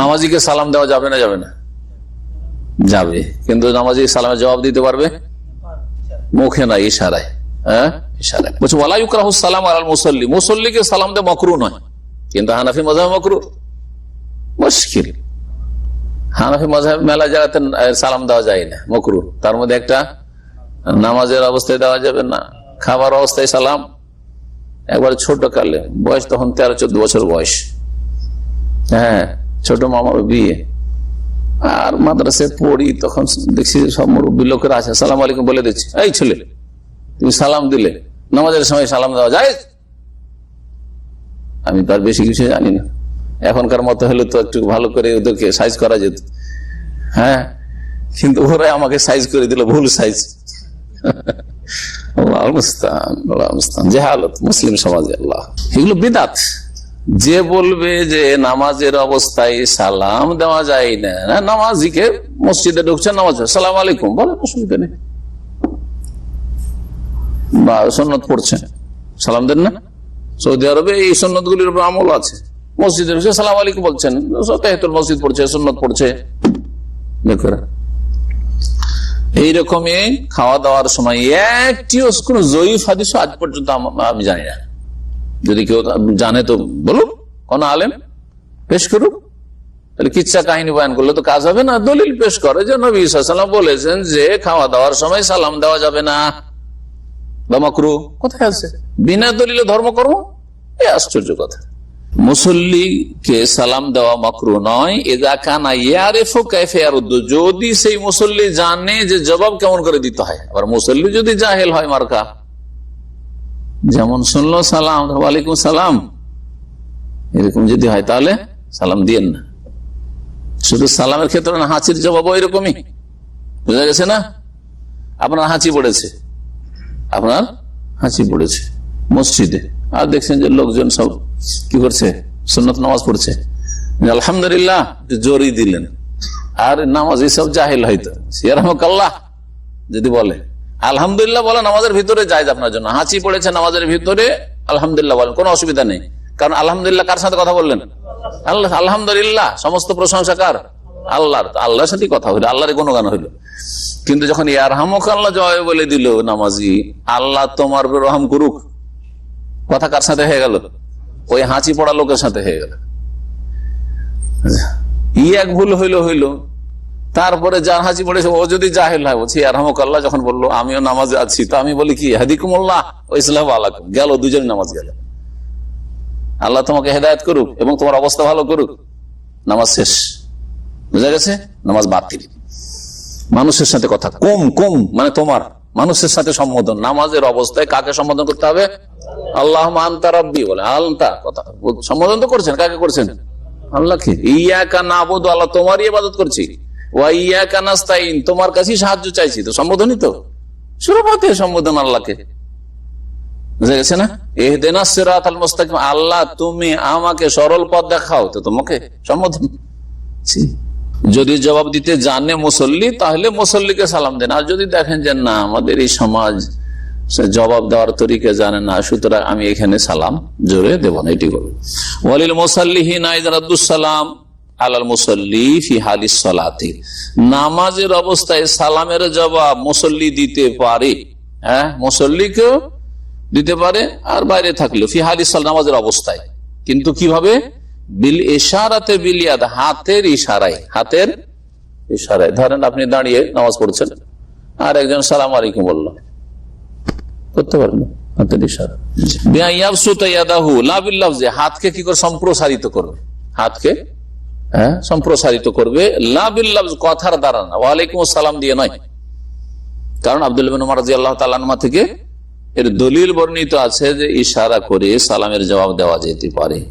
নামাজিকে সালাম দেওয়া যাবে না যাবে না? যাবে। কিন্তু নামাজি সালামের জবাব দিতে পারবে? মুখে না, ইশারায়। হ্যাঁ? ইশারায়। সালাম মুসল্লি। মুসল্লিকে সালাম কিন্তু হানাফি মজাহ হানাফি মজাহ মেলা জায়গাতে সালাম দেওয়া যায় না তার মধ্যে একটা নামাজের অবস্থায় দেওয়া যাবে না, খাবার অবস্থায় সালাম। একবার ছোট কালে বয়স তখন তেরো, চোদ্দ বছর বয়স। হ্যাঁ? ছোট মামার বিয়ে। আর মাদ্রাসায় পড়ি, তখন দেখছি সব মুরব্বী লোকেরা আছে। সালাম আলাইকুম বলে দিচ্ছি। এই ছেলে, তুমি সালাম দিলে। নামাজের সময় সালাম দেওয়া যায় আমি তার বেশি কিছু জানি না। এখনকার মতো হলে তো একটু ভালো করে ওদেরকে সাইজ করা যেত। হ্যাঁ কিন্তু ওরাই আমাকে সাইজ করে দিল, ভুল সাইজ আল্লাহ মুস্তান আল্লাহ মুস্তান জেহালত, মুসলিম সমাজে, আল্লাহ। এগুলো বিদাত। যে বলবে যে নামাজের অবস্থায় সালাম দেওয়া যায় না নামাজিকে মসজিদে ঢুকছে নামাজ সালাম আলাইকুম বলে অসুবিধা নেই। বা সন্ন্যত পড়ছে সালাম দেন না। সৌদি আরবে এই সন্ন্যত গুলির উপর আমল আছে। মসজিদে ঢুকছে, সালাম আলাইকুম বলছেন। তেহতুল মসজিদ পড়ছে সন্ন্যত পড়ছে। এইরকমই খাওয়া দাওয়ার সময় একটিও কোন জয়ীফ হাদিস আজ পর্যন্ত আমি জানি না। যদি কেউ জানে তো বলুন, কোন আলেম পেশ করুক। তাহলে কিচ্ছা কাহিনী বয়ান করলে তো কাজ হবে না। দলিল পেশ করে যে নবী সাল্লাম বলেছেন যে খাওয়া দাওয়ার সময় সালাম দেওয়া যাবে না। বা কোথায় আছে? বিনা দলিলে ধর্মকর্ম? এই আশ্চর্য কথা। মুসল্লিকে সালাম দেওয়া মাকরু নয়। যদি সেই মুসল্লি জানে যে জবাব কেমন করে দিতে হয়। আবার মুসল্লি যদি জাহেল হয় মার্কা। যেমন শুনলো, সালাম ওয়ালাইকুম সালাম। এরকম যদি হয় তাহলে সালাম দিয়েন না। শুধু সালামের ক্ষেত্রে না, হাঁচির জবাব ওই রকমই বুঝা গেছে না? আপনার হাঁচি পড়েছে। আপনার হাঁচি পড়েছে মসজিদে। আর দেখছেন যে লোকজন সব কি করছে? সুন্নত নামাজ পড়ছে। আলহামদুলিল্লাহ জোরই দিলেন। আর নামাজ এইসব জাহিল হয়তো। সিয়ারহমকাল্লাহ, যদি বলে। আলহামদুলিল্লাহ বলেন আমাদের ভিতরে যায় আপনার জন্য। হাঁচি পড়েছে নামাজের ভিতরে, আলহামদুলিল্লাহ বলেন, কোনো অসুবিধা নেই। কারণ আলহামদুলিল্লাহ কার সাথে কথা বললেন? আল্লাহ আলহামদুলিল্লাহ, সমস্ত প্রশংসা কার? আল্লাহর। আল্লাহর সাথে কথা হইল, আল্লাহর গান হইল। কিন্তু যখন ইয়ারহামক আল্লাহ জয় বলে দিল নামাজি, আল্লাহ তোমার রহম করুক। কথা কার সাথে হয়ে গেল? ওই হাঁচি পড়া লোকের সাথে হয়ে গেল। ই এক ভুল হইল হইল। তারপরে যার হাঁচি পড়েছে ও যদি জাহেল হয়, বলছি আরহামক আল্লাহ যখন বলল, আমিও নামাজে আছি। তো আমি বলি, কি? হাদিকুমুল্লাহ? ও, ইসলাম আলাকুম গেল দুজন নামাজ গেল। আল্লাহ তোমাকে হেদায়ত করুক এবং তোমার অবস্থা ভালো করুক। নামাজ শেষ। বুঝা গেছে? নামাজ বাতিল। মানুষের সাথে কথা, কম কম মানে তোমার। মানুষের সাথে সম্বোধন। নামাজের অবস্থায় কাকে সম্বোধন করতে হবে? আল্লাহ আন্তা রব্বি বলে আলতা কথা। সম্বোধন তো করছেন, কাকে করছেন? আল্লাহকে। ইয়া কা না বোধ আল্লাহ, তোমারই ইবাদত করছি। ওয়া ইয়া কা নাস্তাইন তোমার কাছেই সাহায্য চাইছি তো, সম্বোধনই তো। শুরুপাতে সম্বোধন আল্লাহকে। বুঝা গেছে না? এহদেনা সিরাত আল মুস্তাকিম, আল্লাহ তুমি আমাকে সরল পথ দেখাও তো তোমাকে সম্বোধন। যদি জবাব দিতে জানে মুসল্লি, তাহলে মুসল্লিকে সালাম দেন। আর যদি দেখেন যে না, আমাদের এই সমাজ জবাব দেওয়ার তরিকে জানে না, সুতরাং আমি এখানে সালাম জোরে দেব না, এটি বলব ওয়ালিল মুসাল্লিহিন সালাম। আলাল মুসল্লি ফি হালিস সালাতি। নামাজের অবস্থায় সালামের জবাব মুসল্লি দিতে পারে। হ্যাঁ মুসল্লিকেও দিতে পারে আর বাইরে থাকলেও, ফি হালিস নামাজের অবস্থায়। কিন্তু কীভাবে? বিল ইশারাতে বিলিয়াদ, হাতের ইশারায় হাতের ইশারায়। ধরেন আপনি দাঁড়িয়ে নামাজ পড়ছেন, আর একজন সালাম আলাইকুম বলল, করতে পারবেন? হাতের ইশারা। হাতকে কি করে সম্প্রসারিত করবে? হাতকে হ্যাঁ? সম্প্রসারিত করবে। লা বিল্লাফজ কথার দ্বারা না। ওয়ালাইকুম আসসালাম দিয়ে নয়। কারণ আব্দুল উমর রাদিয়াল্লাহু তাআলা থেকে এর দলিল বর্ণিত আছে যে ইশারা করে সালামের জবাব দেওয়া যেতে পারে।